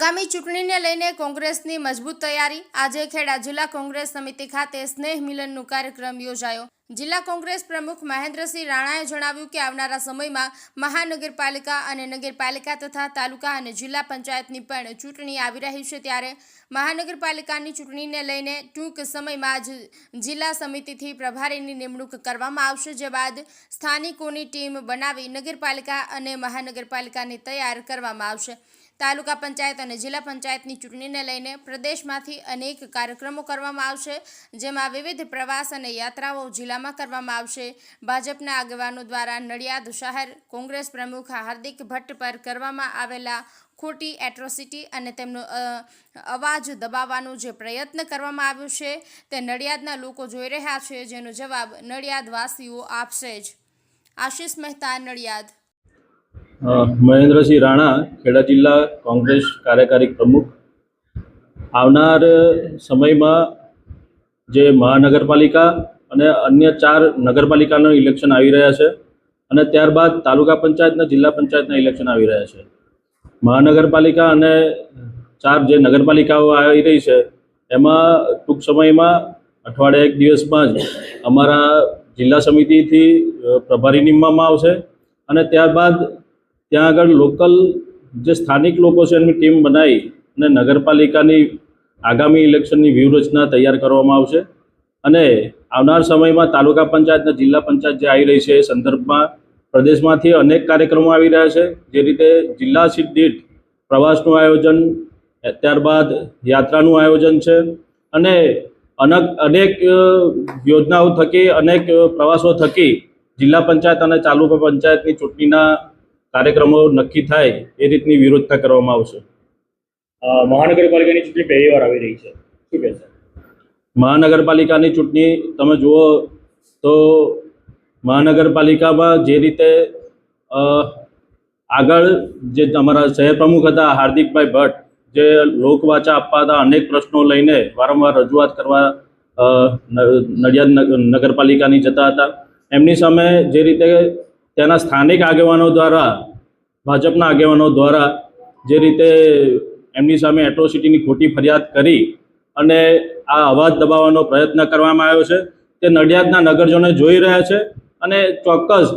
ચૂંટણીને લઈને કોંગ્રેસની મજબૂત તૈયારી. આજે ખેડા જિલ્લા કોંગ્રેસ સમિતિ ખાતે સ્નેહ મિલનનો કાર્યક્રમ યોજાયો. જિલ્લા કોંગ્રેસ પ્રમુખ મહેન્દ્રસિંહ રાણાએ જણાવ્યું કે આવનારા સમયમાં મહાનગરપાલિકા અને નગરપાલિકા તથા તાલુકા અને જિલ્લા પંચાયતની પણ ચૂંટણી આવી રહી છે ત્યારે મહાનગરપાલિકાની ચૂંટણીને લઈને ટૂંક સમયમાં જ જિલ્લા સમિતિથી પ્રભારીની નિમણૂક કરવામાં આવશે. જે બાદ સ્થાનિકોની ટીમ બનાવી નગરપાલિકા અને મહાનગરપાલિકાને તૈયાર કરવામાં આવશે. તાલુકા પંચાયત અને જિલ્લા પંચાયતની ચૂંટણીને લઈને પ્રદેશમાંથી અનેક કાર્યક્રમો કરવામાં આવશે, જેમાં વિવિધ પ્રવાસ અને યાત્રાઓ જિલ્લામાં કરવામાં આવશે. ભાજપના આગેવાનો દ્વારા નડિયાદ શહેર કોંગ્રેસ પ્રમુખ હાર્દિક ભટ્ટ પર કરવામાં આવેલા ખોટી એટ્રોસિટી અને તેમનો અવાજ દબાવવાનો જે પ્રયત્ન કરવામાં આવ્યો છે, તે નડિયાદના લોકો જોઈ રહ્યા છે, જેનો જવાબ નડિયાદવાસીઓ આપશે જ. આશિષ મહેતા, નડિયાદ. મહેન્દ્રસિંહ રાણા, ખેડા જિલ્લા કોંગ્રેસ કાર્યકારી પ્રમુખ. આવનાર સમયમાં જે મહાનગરપાલિકા અને અન્ય ચાર નગરપાલિકાનું ઇલેક્શન આવી રહ્યા છે અને ત્યારબાદ તાલુકા પંચાયતના, જિલ્લા પંચાયતના ઇલેક્શન આવી રહ્યા છે. મહાનગરપાલિકા અને ચાર જે નગરપાલિકાઓ આવી રહી છે, એમાં ટૂંક સમયમાં અઠવાડિયા એક દિવસમાં જ અમારા જિલ્લા સમિતિથી પ્રભારી નિમવામાં આવશે અને ત્યારબાદ ત્યાં આગળ લોકલ જે સ્થાનિક લોકો છે એમની ટીમ બનાવી અને નગરપાલિકાની આગામી ઇલેક્શનની વ્યૂહરચના તૈયાર કરવામાં આવશે. અને આવનાર સમયમાં તાલુકા પંચાયત અને જિલ્લા પંચાયત જે આવી રહી છે એ સંદર્ભમાં પ્રદેશમાંથી અનેક કાર્યક્રમો આવી રહ્યા છે. જે રીતે જિલ્લા સીટ પ્રવાસનું આયોજન, ત્યારબાદ યાત્રાનું આયોજન છે. અને અનેક અનેક યોજનાઓ થકી, અનેક પ્રવાસો થકી જિલ્લા પંચાયત અને તાલુકા પંચાયતની ચૂંટણીના કાર્યક્રમો નક્કી થાય એ રીતની વિરોધતા કરવામાં આવશે. મહાનગરપાલિકાની ચૂંટણી પહેલી વાર આવી રહી છે. શું છે મહાનગરપાલિકાની ચૂંટણી તમે જુઓ તો મહાનગરપાલિકામાં જે રીતે આગળ જે અમારા શહેર પ્રમુખ હતા હાર્દિકભાઈ ભટ્ટ જે લોકવાચા આપવા હતા અનેક પ્રશ્નો લઈને વારંવાર રજૂઆત કરવા નડિયાદ નગ- નગરપાલિકાની જતા હતા. એમની સામે જે રીતે ત્યાંના સ્થાનિક આગેવાનો દ્વારા, ભાજપના આગેવાનો દ્વારા જે રીતે એમની સામે એટ્રોસિટીની ખોટી ફરિયાદ કરી અને આ અવાજ દબાવવાનો પ્રયત્ન કરવામાં આવ્યો છે, તે નડિયાદના નગરજનો જોઈ રહ્યા છે અને ચોક્કસ